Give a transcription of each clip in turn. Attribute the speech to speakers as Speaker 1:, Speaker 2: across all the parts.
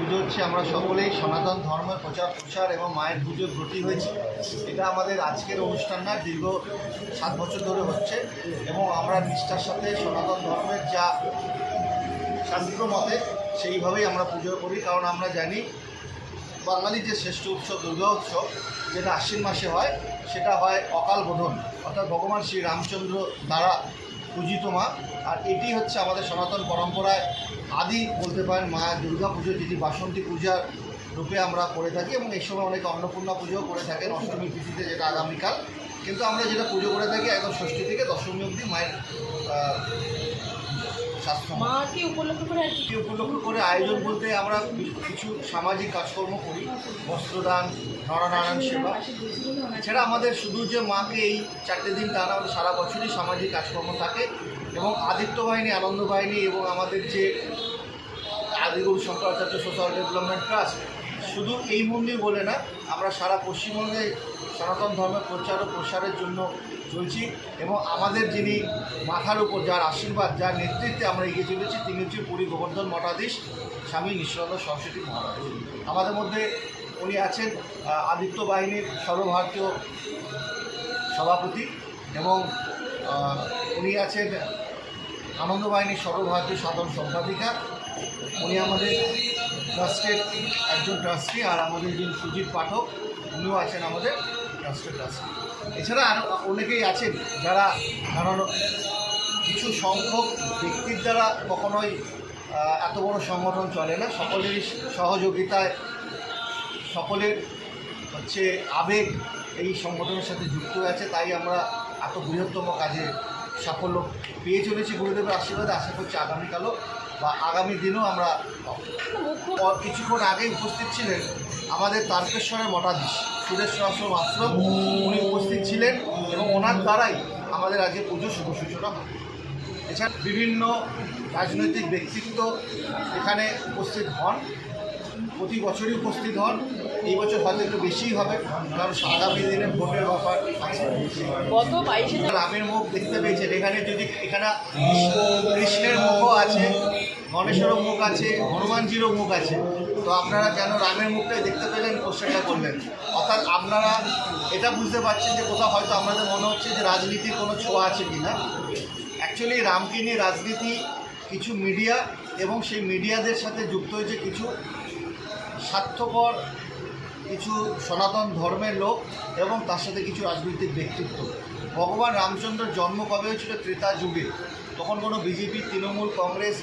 Speaker 1: পুজো হচ্ছে, আমরা সকলেই সনাতন ধর্মের প্রচার, প্রসার এবং মায়ের পুজো ব্রতী হয়েছে। এটা আমাদের আজকের অনুষ্ঠান না, দীর্ঘ সাত বছর ধরে হচ্ছে এবং আমরা নিষ্ঠার সাথে সনাতন ধর্মের যা শাস্ত্র মতে, সেইভাবেই আমরা পুজো করি। কারণ আমরা জানি, বাঙালির যে শ্রেষ্ঠ উৎসব, দুর্গা উৎসব, যেটা আশ্বিন মাসে হয়, সেটা হয় অকাল বোধন। অর্থাৎ ভগবান শ্রী রামচন্দ্র দ্বারা পূজিত মা। আর এটি হচ্ছে আমাদের সনাতন পরম্পরায় আদি বলতে পারেন মা দুর্গা পুজো, যেটি বাসন্তী পূজার রূপে আমরা করে থাকি এবং এই সময় অনেকে অন্নপূর্ণা পুজোও করে থাকেন অষ্টমী তিথিতে যেটা আগামীকাল। কিন্তু আমরা যেটা পুজো করে থাকি একদম ষষ্ঠী থেকে দশমী অবধি মায়ের
Speaker 2: মাকে উপলক্ষ করে কি
Speaker 1: উপলক্ষ করে আয়োজন বলতে আমরা কিছু সামাজিক কাজকর্ম করি বস্ত্রদান নরনারায়ণ সেবা। এছাড়া আমাদের শুধু যে মাকে এই চারটে দিন তা না আমাদের সারা বছরই সামাজিক কাজকর্ম থাকে এবং আদিত্য বাহিনী আনন্দ বাহিনী এবং আমাদের যে Adiguru Shankaracharya social development trust শুধু এই মন্দির বলে না, আমরা সারা পশ্চিমবঙ্গে সনাতন ধর্মের প্রচার ও প্রসারের জন্য চলছি এবং আমাদের যিনি মাথার উপর যার আশীর্বাদ, যার নেতৃত্বে আমরা এগিয়ে চলেছি, তিনি হচ্ছে পুরী গোবর্ধন মঠাধীশ স্বামী নিঃসন্দ সরস্বতী মহারাজ। আমাদের মধ্যে উনি আছেন আদিত্য বাহিনীর সর্বভারতীয় সভাপতি এবং উনি আছেন আনন্দ বাহিনীর সর্বভারতীয় সাধারণ সম্পাদিকা। উনি আমাদের ট্রাস্টের একজন ট্রাস্টি আর আমাদের যিনি সুজিত পাঠক, উনিও আছেন আমাদের ট্রাস্টের ট্রাস্টি। এছাড়া আরও অনেকেই আছেন যারা কারণ কিছু সংখ্যক ব্যক্তির দ্বারা কখনোই এত বড় সংগঠন চলে না। সকলেরই সহযোগিতায় সকলের হচ্ছে আবেগ এই সংগঠনের সাথে যুক্ত আছে। তাই আমরা এত বৃহত্তম কাজে সাফল্য পেয়ে চলেছি গুরুদেবের আশীর্বাদে। আশা করছি আগামীকালও বা আগামী দিনও আমরা কিছুক্ষণ আগে উপস্থিত ছিলেন আমাদের তারকেশ্বরের মঠাধীশ সুরেশ্বর আশ্রম আশ্রম। উনি উপস্থিত ছিলেন এবং ওনার দ্বারাই আমাদের আজকে পুজো শুভ সূচনা হবে এছাড়া বিভিন্ন রাজনৈতিক ব্যক্তিত্ব এখানে উপস্থিত হন, প্রতি বছরই উপস্থিত হন। এই বছর হয়তো একটু বেশিই হবে কারণ আগামী দিনে ভোটের ব্যাপার আছে।
Speaker 2: গত বাইশে
Speaker 1: রামের মুখ দেখতে পেয়েছেন। এখানে যদি এখানে কৃষ্ণের মুখও আছে গণেশেরও মুখ আছে হনুমানজিরও মুখ আছে তো আপনারা কেন রামের মুখটাই দেখতে পেলেন কোশ্চেনটা করলেন? অর্থাৎ আপনারা এটা বুঝতে পারছেন যে কোথাও হয়তো আমাদের মনে হচ্ছে যে রাজনীতির কোনো ছোঁয়া আছে কি না। অ্যাকচুয়ালি রামকে নিয়ে রাজনীতি কিছু মিডিয়া এবং সেই মিডিয়াদের সাথে যুক্ত হয়েছে কিছু স্বার্থপর কিছু সনাতন ধর্মের লোক এবং তার সাথে কিছু রাজনৈতিক ব্যক্তিত্ব। ভগবান রামচন্দ্রের জন্ম কবে হয়েছিল ত্রেতা যুগে? তখন কোনো বিজেপি তৃণমূল কংগ্রেস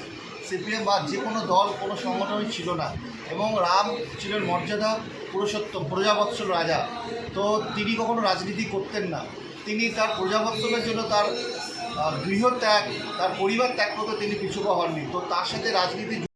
Speaker 1: সিপিএম বা যে কোনো দল কোনো সংগঠনই ছিল না এবং রাম ছিলেন মর্যাদা পুরুষোত্তম প্রজাবৎসল রাজা। তো তিনি কখনো রাজনীতি করতেন না। তিনি তার প্রজাবৎসলের জন্য তার আহ, গৃহত্যাগ তার পরিবার ত্যাগ করতে তিনি পিছুপা হননি। তো তার সাথে রাজনীতি